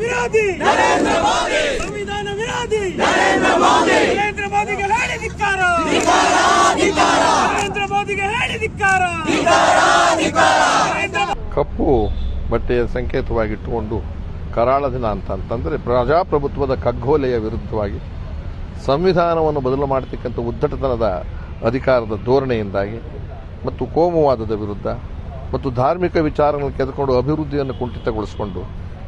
ವಿರೋಧಿ! ನರೇಂದ್ರ ಮೋದಿ! ಸಂವಿಧಾನ ವಿರೋಧಿ! ನರೇಂದ್ರ ಮೋದಿ! ನರೇಂದ್ರ ಮೋದಿಗೆ ಹೇಳಿ ಧಿಕ್ಕಾರ ನರೇಂದ್ರ ಮೋದಿಗೆ ಹೇಳಿ ಧಿಕ್ಕಾರ ಕಪ್ಪು ಬಟ್ಟೆಯ ಸಂಕೇತವಾಗಿಟ್ಟುಕೊಂಡು ಕರಾಳ ದಿನ ಅಂತ ಅಂತಂದರೆ ಪ್ರಜಾಪ್ರಭುತ್ವದ ಕಗ್ಗೋಲೆಯ ವಿರುದ್ಧವಾಗಿ ಸಂವಿಧಾನವನ್ನು ಬದಲು ಮಾಡತಕ್ಕಂಥ ಉದ್ದಟತನದ ಅಧಿಕಾರದ ಧೋರಣೆಯಿಂದಾಗಿ ಮತ್ತು ಕೋಮುವಾದದ ವಿರುದ್ಧ ಮತ್ತು ಧಾರ್ಮಿಕ ವಿಚಾರಗಳನ್ನು ಕೆದಕೊಂಡು ಅಭಿವೃದ್ಧಿಯನ್ನು ಕುಂಠಿತಗೊಳಿಸಿಕೊಂಡು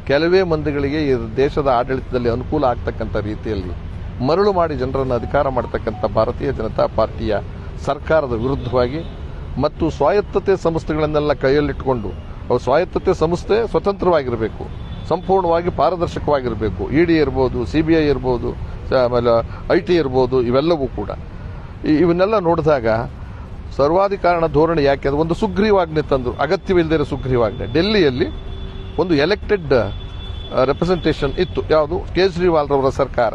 ಕೆಲವೇ ಮಂದಿಗಳಿಗೆ ಈ ದೇಶದ ಆಡಳಿತದಲ್ಲಿ ಅನುಕೂಲ ಆಗ್ತಕ್ಕಂಥ ರೀತಿಯಲ್ಲಿ ಮರಳು ಮಾಡಿ ಜನರನ್ನು ಅಧಿಕಾರ ಮಾಡತಕ್ಕಂಥ ಭಾರತೀಯ ಜನತಾ ಪಾರ್ಟಿಯ ಸರ್ಕಾರದ ವಿರುದ್ಧವಾಗಿ ಮತ್ತು ಸ್ವಾಯತ್ತತೆ ಸಂಸ್ಥೆಗಳನ್ನೆಲ್ಲ ಕೈಯಲ್ಲಿಟ್ಟುಕೊಂಡು ಅವು ಸ್ವಾಯತ್ತತೆ ಸಂಸ್ಥೆ ಸ್ವತಂತ್ರವಾಗಿರಬೇಕು, ಸಂಪೂರ್ಣವಾಗಿ ಪಾರದರ್ಶಕವಾಗಿರಬೇಕು. ಇ ಡಿ ಇರ್ಬೋದು, ಸಿ ಬಿ ಐ ಇರ್ಬೋದು ಆಮೇಲೆ ಐ ಟಿ ಇರ್ಬೋದು, ಇವೆಲ್ಲವೂ ಕೂಡ. ಇವನ್ನೆಲ್ಲ ನೋಡಿದಾಗ ಸರ್ವಾಧಿಕಾರಣ ಧೋರಣೆ ಯಾಕೆ? ಅದು ಒಂದು ಸುಗ್ರೀವಾಜ್ಞೆ ತಂದರು ಅಗತ್ಯವಿಲ್ಲದೆ ಸುಗ್ರೀವಾಜ್ಞೆ. ಡೆಲ್ಲಿಯಲ್ಲಿ ಒಂದು ಎಲೆಕ್ಟೆಡ್ ರೆಪ್ರೆಸೆಂಟೇಷನ್ ಇತ್ತು. ಯಾವುದು? ಕೇಜ್ರಿವಾಲ್ ರವರ ಸರ್ಕಾರ.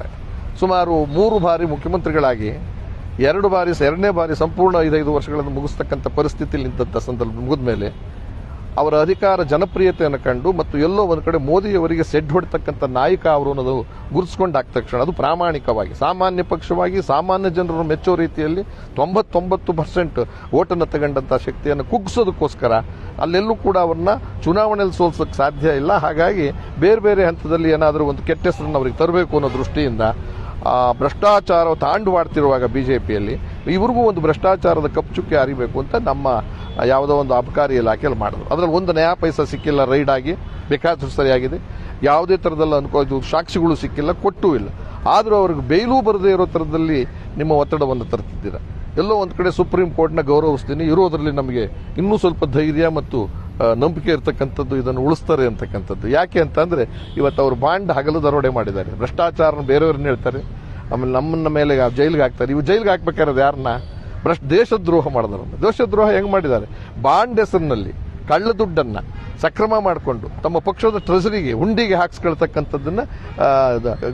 ಸುಮಾರು ಮೂರು ಬಾರಿ ಮುಖ್ಯಮಂತ್ರಿಗಳಾಗಿ, ಎರಡು ಬಾರಿ, ಎರಡನೇ ಬಾರಿ ಸಂಪೂರ್ಣ ಐದೈದು ವರ್ಷಗಳನ್ನು ಮುಗಿಸ್ತಕ್ಕಂಥ ಪರಿಸ್ಥಿತಿಯಲ್ಲಿ ನಿಂತಹ ಸಂದರ್ಭ ಮುಗಿದ ಮೇಲೆ ಅವರ ಅಧಿಕಾರ ಜನಪ್ರಿಯತೆಯನ್ನು ಕಂಡು ಮತ್ತು ಎಲ್ಲೋ ಒಂದು ಕಡೆ ಮೋದಿಯವರಿಗೆ ಸೆಡ್ ಹೊಡ್ತಕ್ಕಂಥ ನಾಯಕ ಅವರು ಅನ್ನೋದು ಗುರುತಿಸ್ಕೊಂಡಾದ ತಕ್ಷಣ ಅದು ಪ್ರಾಮಾಣಿಕವಾಗಿ, ಸಾಮಾನ್ಯ ಪಕ್ಷವಾಗಿ, ಸಾಮಾನ್ಯ ಜನರನ್ನು ಮೆಚ್ಚೋ ರೀತಿಯಲ್ಲಿ ತೊಂಬತ್ತೊಂಬತ್ತು ಪರ್ಸೆಂಟ್ ಓಟನ್ನು ತಗೊಂಡಂಥ ಶಕ್ತಿಯನ್ನು ಕುಗ್ಸೋದಕ್ಕೋಸ್ಕರ ಅಲ್ಲೆಲ್ಲೂ ಕೂಡ ಅವ್ರನ್ನ ಚುನಾವಣೆಯಲ್ಲಿ ಸೋಲ್ಸೋಕೆ ಸಾಧ್ಯ ಇಲ್ಲ. ಹಾಗಾಗಿ ಬೇರೆ ಬೇರೆ ಹಂತದಲ್ಲಿ ಏನಾದರೂ ಒಂದು ಕೆಟ್ಟ ಹೆಸರನ್ನು ಅವರಿಗೆ ತರಬೇಕು ಅನ್ನೋ ದೃಷ್ಟಿಯಿಂದ ಭ್ರಷ್ಟಾಚಾರ ತಾಂಡವಾಡ್ತಿರುವಾಗ ಬಿಜೆಪಿಯಲ್ಲಿ ಇವ್ರಿಗೂ ಒಂದು ಭ್ರಷ್ಟಾಚಾರದ ಕಪ್ಪು ಚುಕ್ಕಿ ಅರಿಬೇಕು ಅಂತ ನಮ್ಮ ಯಾವುದೋ ಒಂದು ಅಬಕಾರಿ ಇಲಾಖೆಯಲ್ಲಿ ಮಾಡಿದ್ರು. ಅದರಲ್ಲಿ ಒಂದು ನಯಾ ಪೈಸಾ ಸಿಕ್ಕಿಲ್ಲ, ರೈಡ್ ಆಗಿ, ಬೇಕಾದಷ್ಟು ಸರಿಯಾಗಿದೆ. ಯಾವುದೇ ಥರದಲ್ಲಿ ಅನ್ಕೋ ಇದು ಸಾಕ್ಷಿಗಳು ಸಿಕ್ಕಿಲ್ಲ, ಕೊಟ್ಟೂ ಇಲ್ಲ. ಆದರೂ ಅವ್ರಿಗೆ ಬೇಲೂ ಬರದೇ ಇರೋ ಥರದಲ್ಲಿ ನಿಮ್ಮ ಒತ್ತಡವನ್ನು ತರ್ತಿದ್ದೀರಾ? ಎಲ್ಲೋ ಒಂದು ಕಡೆ ಸುಪ್ರೀಂ ಕೋರ್ಟ್ನ ಗೌರವಿಸ್ತೀನಿ, ಇರೋದ್ರಲ್ಲಿ ನಮಗೆ ಇನ್ನೂ ಸ್ವಲ್ಪ ಧೈರ್ಯ ಮತ್ತು ನಂಬಿಕೆ ಇರ್ತಕ್ಕಂಥದ್ದು ಇದನ್ನು ಉಳಿಸ್ತಾರೆ ಅಂತಕ್ಕಂಥದ್ದು. ಯಾಕೆ ಅಂತಂದರೆ ಇವತ್ತು ಅವರು ಬಾಂಡ್ ಹಗಲು ದರೋಡೆ ಮಾಡಿದ್ದಾರೆ. ಭ್ರಷ್ಟಾಚಾರನ ಬೇರೆಯವ್ರನ್ನ ಹೇಳ್ತಾರೆ. ಆಮೇಲೆ ನಮ್ಮನ್ನ ಮೇಲೆ ಜೈಲಿಗೆ ಹಾಕ್ತಾರೆ. ಇವು ಜೈಲಿಗೆ ಹಾಕ್ಬೇಕಾದ್ರೆ ಯಾರನ್ನ ಭ್ರಷ್ಟ ದೇಶದ್ರೋಹ ಮಾಡಿದ್ರು ದೇಶದ್ರೋಹ ಹೆಂಗೆ ಮಾಡಿದ್ದಾರೆ? ಬಾಂಡ್ ಹೆಸರಿನಲ್ಲಿ ಕಳ್ಳ ದುಡ್ಡನ್ನ ಸಕ್ರಮ ಮಾಡಿಕೊಂಡು ತಮ್ಮ ಪಕ್ಷದ ಟ್ರೆಸರಿಗೆ ಹುಂಡಿಗೆ ಹಾಕ್ಸ್ಕೊಳ್ತಕ್ಕಂಥದ್ದನ್ನು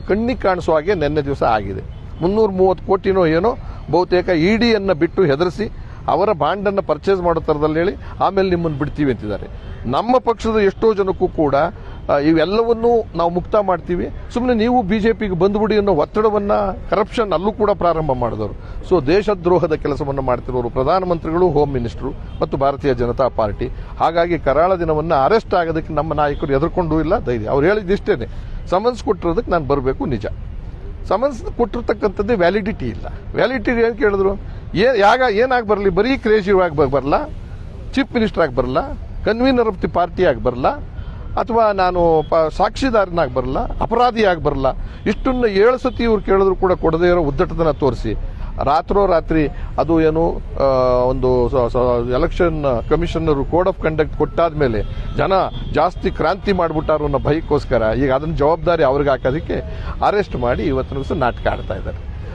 ಕಣ್ಣಿಗೆ ಕಾಣಿಸುವ ಹಾಗೆ ನಿನ್ನೆ ದಿವಸ ಆಗಿದೆ. ಮುನ್ನೂರ ಮೂವತ್ತು ಕೋಟಿನೋ ಏನೋ ಬಹುತೇಕ ಇಡಿಯನ್ನ ಬಿಟ್ಟು ಹೆದರಿಸಿ ಅವರ ಬಾಂಡನ್ನು ಪರ್ಚೇಸ್ ಮಾಡೋ ಥರದಲ್ಲಿ ಹೇಳಿ ಆಮೇಲೆ ನಿಮ್ಮನ್ನು ಬಿಡ್ತೀವಿ ಅಂತಿದ್ದಾರೆ. ನಮ್ಮ ಪಕ್ಷದ ಎಷ್ಟೋ ಜನಕ್ಕೂ ಕೂಡ ಇವೆಲ್ಲವನ್ನೂ ನಾವು ಮುಕ್ತ ಮಾಡ್ತೀವಿ. ಸುಮ್ಮನೆ ನೀವು ಬಿಜೆಪಿಗೆ ಬಂದ್ಬಿಡಿ ಅನ್ನೋ ಒತ್ತಡವನ್ನ ಕರಪ್ಷನ್ ಅಲ್ಲೂ ಕೂಡ ಪ್ರಾರಂಭ ಮಾಡಿದವರು. ಸೊ ದೇಶದ್ರೋಹದ ಕೆಲಸವನ್ನು ಮಾಡ್ತಿರೋರು ಪ್ರಧಾನಮಂತ್ರಿಗಳು ಹೋಮ್ ಮಿನಿಸ್ಟರ್ ಮತ್ತು ಭಾರತೀಯ ಜನತಾ ಪಾರ್ಟಿ. ಹಾಗಾಗಿ ಕರಾಳ ದಿನವನ್ನ ಅರೆಸ್ಟ್ ಆಗೋದಕ್ಕೆ ನಮ್ಮ ನಾಯಕರು ಎದುರುಕೊಂಡು ಇಲ್ಲ, ಧೈರ್ಯ. ಅವ್ರು ಹೇಳಿದಿಷ್ಟೇನೆ ಸಮನ್ಸ್ ಕೊಟ್ಟಿರೋದಕ್ಕೆ ನಾನು ಬರಬೇಕು, ನಿಜ. ಸಮನ್ಸ್ ಕೊಟ್ಟಿರ್ತಕ್ಕಂಥದ್ದೇ ವ್ಯಾಲಿಡಿಟಿ ಇಲ್ಲ. ವ್ಯಾಲಿಡಿಟಿ ಏನು ಕೇಳಿದ್ರು. ಯಾಗ, ಏನಾಗಿ ಬರಲಿ? ಬರೀ ಕ್ರೇಜಿ ಆಗಿ ಬರಲ್ಲ ಚೀಫ್ ಮಿನಿಸ್ಟರ್ ಆಗಿ ಬರಲ್ಲ ಕನ್ವೀನರ್ ಆಫ್ ದಿ ಪಾರ್ಟಿ ಆಗಿ ಬರಲ್ಲ ಅಥವಾ ನಾನು ಪ- ಸಾಕ್ಷಿದಾರನಾಗಿ ಬರಲ್ಲ ಅಪರಾಧಿಯಾಗಿ ಬರಲ್ಲ ಇಷ್ಟನ್ನು ಏಳು ಸತಿ ಇವ್ರು ಕೇಳಿದ್ರು ಕೂಡ ಕೊಡದೇ ಇರೋ ಉದ್ದಟತನ ತೋರಿಸಿ. ರಾತ್ರೋ ರಾತ್ರಿ ಅದು ಏನು ಒಂದು election commissioner code of conduct ಕೊಟ್ಟಾದ ಮೇಲೆ ಜನ ಜಾಸ್ತಿ ಕ್ರಾಂತಿ ಮಾಡಿಬಿಟ್ಟಾರು ಅನ್ನೋ ಭಯಕ್ಕೋಸ್ಕರ ಈಗ ಅದನ್ನ ಜವಾಬ್ದಾರಿ ಅವ್ರಿಗೆ ಹಾಕೋದಕ್ಕೆ ಅರೆಸ್ಟ್ ಮಾಡಿ ಇವತ್ತಿನ ದಿವಸ ನಾಟಕ ಆಡ್ತಾ ಇದ್ದಾರೆ.